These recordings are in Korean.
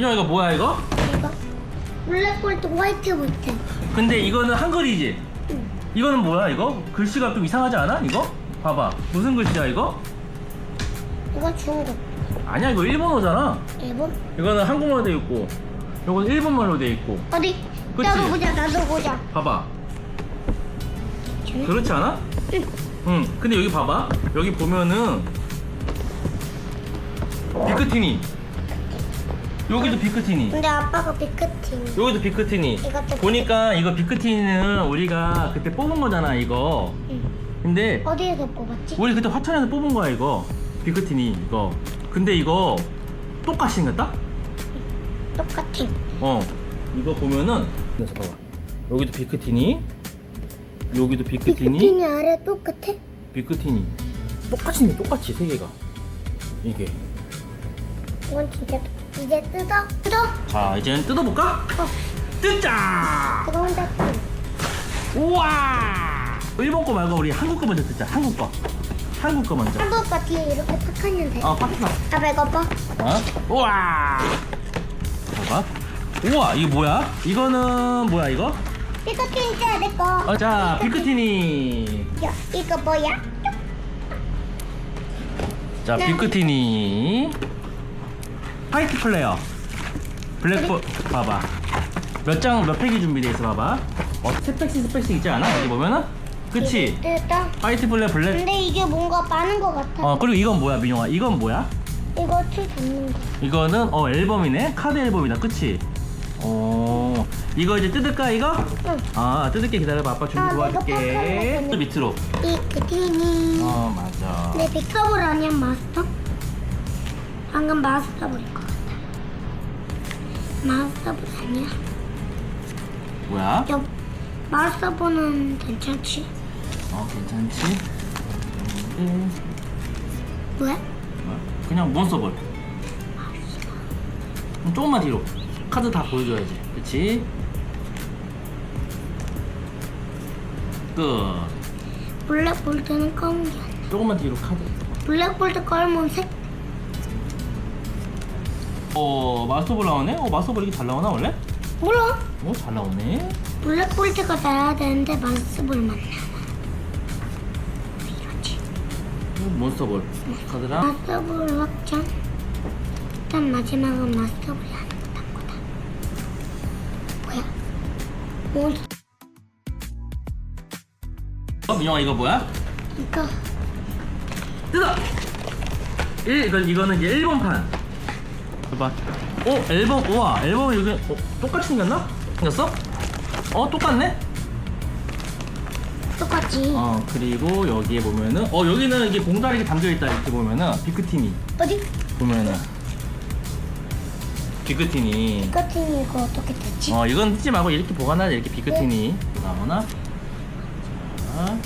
민영아 이거 뭐야 이거? 이거 블랙 볼트 화이트 볼트 근데 이거는 한글이지? 이거는 뭐야 이거? 글씨가 좀 이상하지 않아 이거? 봐봐 무슨 글씨야 이거? 이거 중국 아니야 이거 일본어잖아 일본 이거는 한국말로 돼 있고 이건 일본말로 돼 있고 어디 그치? 나도 보자 나도 보자 봐봐? 그렇지 않아? 응. 응 근데 여기 봐봐 여기 보면은 비크티니 여기도 비크티니. 근데 아빠가 비크팀 여기도 비크티니. 이것도 보니까 이거 비크티니는 우리가 그때 뽑은 거잖아 이거. 응. 근데 어디에서 뽑았지? 우리 그때 화천에서 뽑은 거야 이거. 비크티니 이거. 근데 이거 똑같이 생겼다? 똑같아. 어. 이거 보면은 그래서 봐봐. 여기도 비크티니 여기도 비크티니. 비크팀이 아래 똑같아? 비크티니. 똑같이 생겨 똑같이 세 개가. 이게. 이건 진짜 이제 뜯어 뜯어. 자 이제는 뜯어볼까? 어. 뜯자! 뜨거운데 우와! 일본 거 말고 우리 한국 거 먼저 뜯자. 한국 거. 한국 거 먼저. 한국과 뒤에 이렇게 탁 하면 어 파트너 돼아빠 이거 봐? 어? 우와! 봐봐. 우와 이거 뭐야? 이거는 뭐야 이거? 비크팀 있잖아 내거. 어, 자 비크티니. 야 이거 뭐야? 자 네. 비크티니 화이트 플레이어. 블랙볼 봐봐. 몇 장 몇 팩이 준비돼 있어 봐봐. 어, 세 팩씩 세 팩씩 있지 않아? 여기 보면은? 그치? 뜯어 화이트 플레이어 블랙. 근데 이게 뭔가 많은 것 같아. 어 그리고 이건 뭐야 민용아? 이건 뭐야? 이거 줄 잡는 거. 이거는 어 앨범이네? 카드 앨범이다. 그치? 어 이거 이제 뜯을까 이거? 응. 아 뜯을게. 기다려봐. 아빠 준비 아, 도와줄게. pak하는 밑으로. 비크티니 어 맞아. 내 빅커볼 아니야 마스터? 방금 마스터볼인 것 같아 마스터 볼 아니야? 뭐야? 야 마스터 볼은 괜찮지? 어 괜찮지? 음, 왜? 뭐야? 그냥 몬스터볼 음, 조금만 뒤로 카드 다 보여줘야지 그치? 끝 블랙볼트는 검은 게 아니야 조금만 뒤로 카드 블랙볼트 검은색? 어 마스터볼 나오네? 어 마스터볼 이게 잘 나오나 원래? 몰라. 어잘 나오네. 블랙볼트가 나야 되는데 마스터볼만 나와. 이러지. 어, 몬스터볼. 카드랑 마스터볼 확장 일단 마지막은 마스터볼이 아닌 거다. 뭐야? 몬스터 어 민영아 이거 뭐야? 이거. 뜯어! 1, 이건, 이거는 이제 1번판 봐봐 어? 앨범 우와 앨범이 여기 어, 똑같이 생겼나? 생겼어? 어 똑같네? 똑같지 어 그리고 여기에 보면은 어 여기는 이게 봉다리 이렇게 담겨 있다 이렇게 보면은 비크티니 어디? 보면은 비크티니 비크티니 이거 어떻게 됐지? 어 이건 뜯지 말고 이렇게 보관하자 이렇게 비크티니 나오나? 자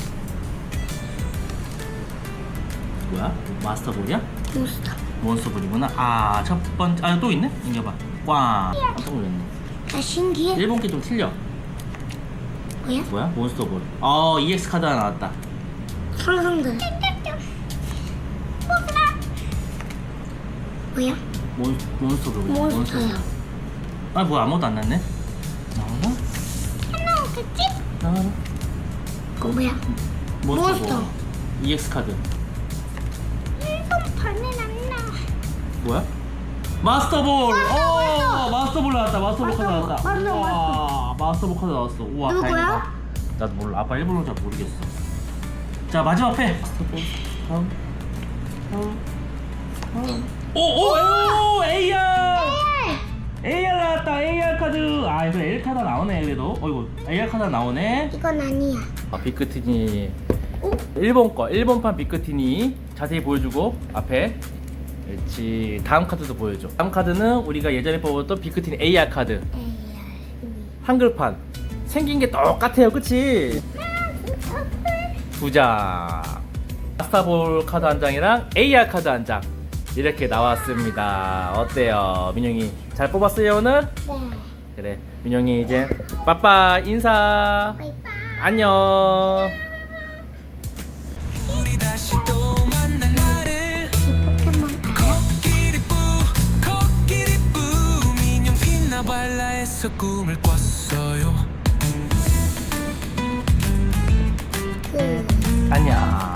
뭐야? 마스터볼이야? 몬스터 몬스터볼이구나 아 첫 번째 아 또 있네? 인겨봐 꽝 깜짝 놀랐네 아 신기해 일본 게 좀 틀려 뭐야? 뭐야? 몬스터볼 어 EX 카드 하나 나왔다 상상들 뭐야? 몬, 몬스터볼 몬스터야 아 뭐야 아무것도 안 났네 나오나? 나오겠지? 나와라 그거 뭐야? 몬스터볼 몬스터. EX 카드 뭐야? 마스터볼! 어 마스터볼! 나왔다 마스터볼 카드 마스터볼, 나왔다. 마스터볼, 우와 마스터볼 카드 나왔어. 우와 누구야? 다행이다. 나도 몰라. 아빠 일본어 잘 모르겠어. 자 마지막 패. 마스터볼. 다음 다음 다음 오오 AR AR 나왔다 AR 카드. 아 이거 L 카드 나오네 그래도. 어이구 AR 카드 나오네. 이건 아니야. 아 비크티니. 오? 일본 거 일본판 비크티니. 자세히 보여주고 앞에 그렇지. 다음 카드도 보여줘. 다음 카드는 우리가 예전에 뽑았던 비크티니 AR 카드. 한글판. 생긴 게 똑같아요. 그치? 두 장 마스터볼 카드 한 장이랑 AR 카드 한 장. 이렇게 나왔습니다. 어때요? 민영이 잘 뽑았어요 오늘? 네. 그래. 민영이 이제 빠빠 인사. 안녕 발라에서 꿈을 꿨어요. 그 아니야